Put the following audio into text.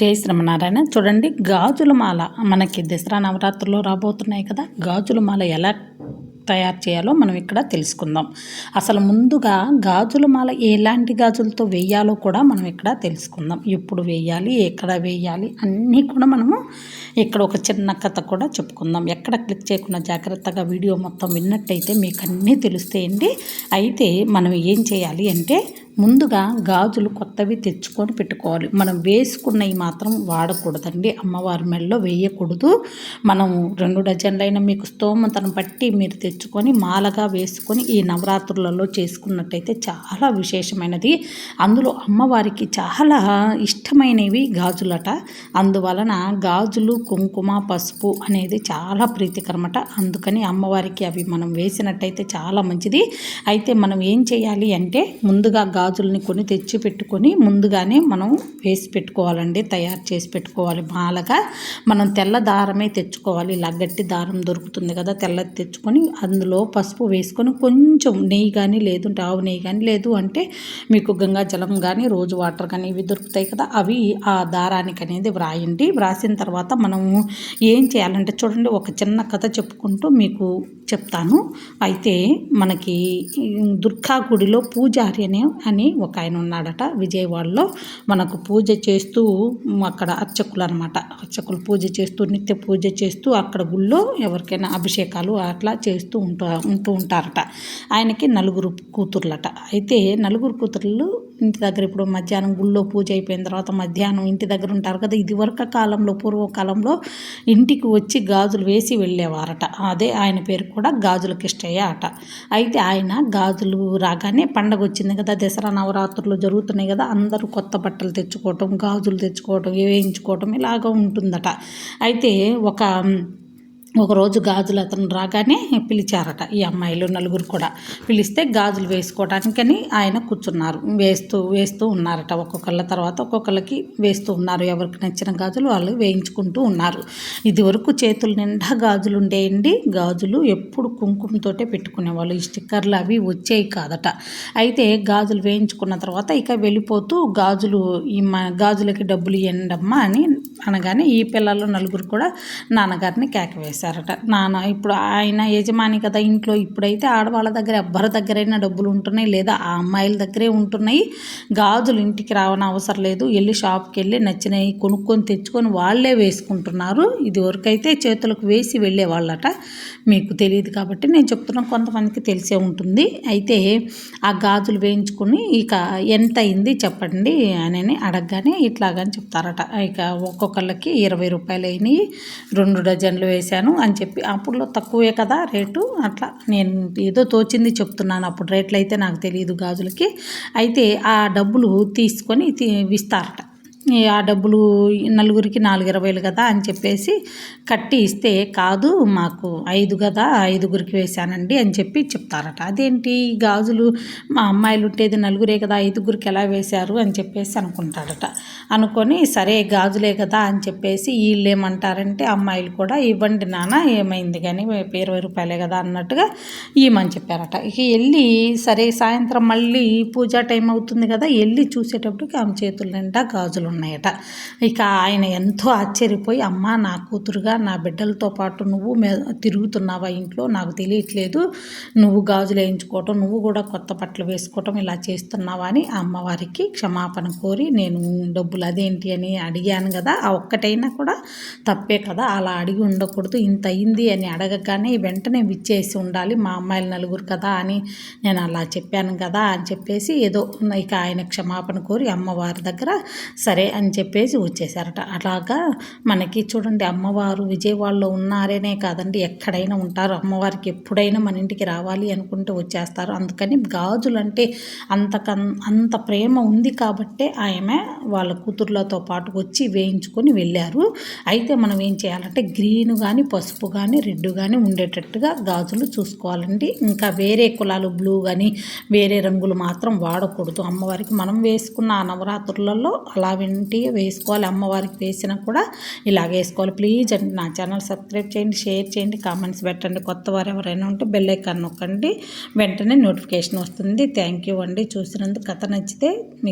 జై శ్రీమనారాయణ చూడండి గాజుల మాల మనకి దసరా నవరాత్రులు రాబోతున్నాయి కదా. గాజుల మాల ఎలా తయారు చేయాలో మనం ఇక్కడ తెలుసుకుందాం. అసలు ముందుగా గాజుల మాల ఎలాంటి గాజులతో వేయాలో కూడా మనం ఇక్కడ తెలుసుకుందాం. ఎప్పుడు వేయాలి ఎక్కడ వేయాలి అన్నీ కూడా మనము ఇక్కడ ఒక చిన్న కథ కూడా చెప్పుకుందాం. ఎక్కడ క్లిక్ చేయకుండా జాగ్రత్తగా వీడియో మొత్తం విన్నట్టయితే మీకు అన్నీ తెలుస్తాయండి. అయితే మనం ఏం చేయాలి అంటే ముందుగా గాజులు కొత్తవి తెచ్చుకొని పెట్టుకోవాలి. మనం వేసుకున్నవి మాత్రం వాడకూడదండి. అమ్మవారి మెడలో వేయకూడదు. మనం రెండు డజన్లైన మీకు స్తోమతను బట్టి మీరు తెచ్చుకొని మాలగా వేసుకొని ఈ నవరాత్రులలో చేసుకున్నట్టయితే చాలా విశేషమైనది. అందులో అమ్మవారికి చాలా ఇష్టమైనవి గాజులట. అందువలన గాజులు కుంకుమ పసుపు అనేది చాలా ప్రీతికరమట. అందుకని అమ్మవారికి అవి మనం వేసినట్టయితే చాలా మంచిది. అయితే మనం ఏం చేయాలి అంటే ముందుగా గాజుల్ని కొని తెచ్చి పెట్టుకొని ముందుగానే మనం వేసి పెట్టుకోవాలండి. తయారు చేసి పెట్టుకోవాలి. మాలగా మనం తెల్ల దారమే తెచ్చుకోవాలి. ఇలా గట్టి దారం దొరుకుతుంది కదా తెల్ల తెచ్చుకొని అందులో పసుపు వేసుకొని కొంచెం నెయ్యి కానీ లేదంటే ఆవు నెయ్యి కానీ లేదు అంటే మీకు గంగా జలం కానీ రోజు వాటర్ కానీ ఇవి దొరుకుతాయి కదా అవి ఆ దారానికి అనేది వ్రాయండి. వ్రాసిన తర్వాత మనము ఏం చేయాలంటే చూడండి ఒక చిన్న కథ చెప్పుకుంటూ మీకు చెప్తాను. అయితే మనకి దుర్గా గుడిలో పూజారి అనే అని ఒక ఆయన ఉన్నాడట విజయవాడలో. మనకు పూజ చేస్తూ అక్కడ అర్చకులు అనమాట. అర్చకులు పూజ చేస్తూ నిత్య పూజ చేస్తూ అక్కడ గుళ్ళో ఎవరికైనా అభిషేకాలు అట్లా చేస్తూ ఉంటూ ఉంటూ ఉంటారట. ఆయనకి నలుగురు కూతుర్లట. అయితే నలుగురు కూతుర్లు ఇంటి దగ్గర ఇప్పుడు మధ్యాహ్నం గుళ్ళో పూజ అయిపోయిన తర్వాత మధ్యాహ్నం ఇంటి దగ్గర ఉంటారు కదా ఇదివరక కాలంలో పూర్వకాలంలో ఇంటికి వచ్చి గాజులు వేసి వెళ్ళేవారట. అదే ఆయన పేరు కూడా గాజుల కిష్టయ్య అట. అయితే ఆయన గాజులు రాగానే పండగ వచ్చింది కదా దసరా నవరాత్రులు జరుగుతున్నాయి కదా అందరూ కొత్త బట్టలు తెచ్చుకోవటం గాజులు తెచ్చుకోవటం వేయించుకోవటం ఇలాగ ఉంటుందట. అయితే ఒక ఒకరోజు గాజులు అతను రాగానే పిలిచారట ఈ అమ్మాయిలు నలుగురు కూడా. పిలిస్తే గాజులు వేసుకోవడానికని ఆయన కూర్చున్నారు. వేస్తూ వేస్తూ ఉన్నారట. ఒక్కొక్కళ్ళ తర్వాత ఒక్కొక్కళ్ళకి వేస్తూ ఉన్నారు. ఎవరికి నచ్చిన గాజులు వాళ్ళు వేయించుకుంటూ ఉన్నారు. ఇది వరకు చేతుల నిండా గాజులు ఉండేయండి. గాజులు ఎప్పుడు కుంకుమతోటే పెట్టుకునేవాళ్ళు. ఈ స్టిక్కర్లు అవి వచ్చేవి కాదట. అయితే గాజులు వేయించుకున్న తర్వాత ఇక వెళ్ళిపోతూ గాజులు ఈ గాజులకి డబ్బులు ఇవ్వండమ్మా అని అనగానే ఈ పిల్లలు నలుగురు కూడా నాన్నగారిని కేక వేశారట. నాన్న ఇప్పుడు ఆయన యజమాని కదా ఇంట్లో ఇప్పుడైతే ఆడవాళ్ళ దగ్గర ఎవ్వరి దగ్గరైనా డబ్బులు ఉంటున్నాయి లేదా ఆ అమ్మాయిల దగ్గరే ఉంటున్నాయి. గాజులు ఇంటికి రావని అవసరం లేదు. వెళ్ళి షాప్కి వెళ్ళి నచ్చినవి కొనుక్కొని తెచ్చుకొని వాళ్ళే వేసుకుంటున్నారు. ఇది వరకైతే చేతులకు వేసి వెళ్ళేవాళ్ళట మీకు తెలియదు కాబట్టి నేను చెప్తున్నా కొంతమందికి తెలిసే ఉంటుంది. అయితే ఆ గాజులు వేయించుకుని ఇక ఎంత అయింది చెప్పండి అని అడగగానే ఇట్లాగని చెప్తారట. ఇక ఒక్కొక్కళ్ళకి ఇరవై రూపాయలు అయినాయి రెండు డజన్లు వేశాను అని చెప్పి అప్పుడు తక్కువే కదా రేటు అట్లా నేను ఏదో తోచింది చెప్తున్నాను అప్పుడు రేట్లు అయితే నాకు తెలియదు గాజులకి. అయితే ఆ డబ్బులు తీసుకొని ఇస్తారట ఆ డబ్బులు నలుగురికి నాలుగు ఇరవైలు కదా అని చెప్పేసి కట్టి ఇస్తే కాదు మాకు ఐదు కదా ఐదుగురికి వేశానండి అని చెప్పి చెప్తారట. అదేంటి? గాజులు మా అమ్మాయిలు ఉంటేది నలుగురే కదా ఐదుగురికి ఎలా వేశారు అని చెప్పేసి అనుకుంటాడట అనుకొని సరే గాజులే కదా అని చెప్పేసి వీళ్ళు ఏమంటారంటే అమ్మాయిలు కూడా ఇవ్వండి నాన్న ఏమైంది కానీ ఇరవై రూపాయలే కదా అన్నట్టుగా ఇవ్వమని చెప్పారట. ఇక వెళ్ళి సరే సాయంత్రం మళ్ళీ పూజా టైం అవుతుంది కదా వెళ్ళి చూసేటప్పటికి ఆమె చేతుల నిండా గాజులు ఉన్నాయట. ఇక ఆయన ఎంతో ఆశ్చర్యపోయి అమ్మ నా కూతురుగా నా బిడ్డలతో పాటు నువ్వు తిరుగుతున్నావా ఇంట్లో? నాకు తెలియట్లేదు. నువ్వు గాజులు వేయించుకోవటం నువ్వు కూడా కొత్త బట్టలు వేసుకోవటం ఇలా చేస్తున్నావా? అని అమ్మవారికి క్షమాపణ కోరి నేను డబ్బులు అదేంటి? అని అడిగాను కదా. ఆ ఒక్కటైనా కూడా తప్పే కదా. అలా అడిగి ఉండకూడదు. ఇంత అయింది అని అడగగానే వెంటనే విచ్చేసి ఉండాలి. మా అమ్మాయిలు నలుగురు కదా అని నేను అలా చెప్పాను కదా అని చెప్పేసి ఏదో ఇక ఆయన క్షమాపణ కోరి అమ్మవారి దగ్గర సరే అని చెప్పేసి వచ్చేసారట. అలాగా మనకి చూడండి అమ్మవారు విజయవాడలో ఉన్నారనే కాదండి ఎక్కడైనా ఉంటారు. అమ్మవారికి ఎప్పుడైనా మన ఇంటికి రావాలి అనుకుంటే వచ్చేస్తారు. అందుకని గాజులు అంటే అంత అంత ప్రేమ ఉంది కాబట్టే ఆమె వాళ్ళ కూతుర్లతో పాటు వచ్చి వేయించుకొని వెళ్ళారు. అయితే మనం ఏం చేయాలంటే గ్రీన్ కానీ పసుపు కానీ రెడ్ కానీ ఉండేటట్టుగా గాజులు చూసుకోవాలండి. ఇంకా వేరే కులాలు బ్లూ కానీ వేరే రంగులు మాత్రం వాడకూడదు. అమ్మవారికి మనం వేసుకున్న ఆ నవరాత్రులలో అలా వెంటి వేసుకోవాలి. అమ్మవారికి వేసినా కూడా ఇలా వేసుకోవాలి. ప్లీజ్ అండి నా ఛానల్ సబ్స్క్రైబ్ చేయండి షేర్ చేయండి కామెంట్స్ పెట్టండి. కొత్త వారు ఎవరైనా ఉంటే బెల్ ఐకాన్ నొక్కండి. వెంటనే నోటిఫికేషన్ వస్తుంది. థ్యాంక్ యూ అండి. చూసినందుకు కథ నచ్చితే మీకు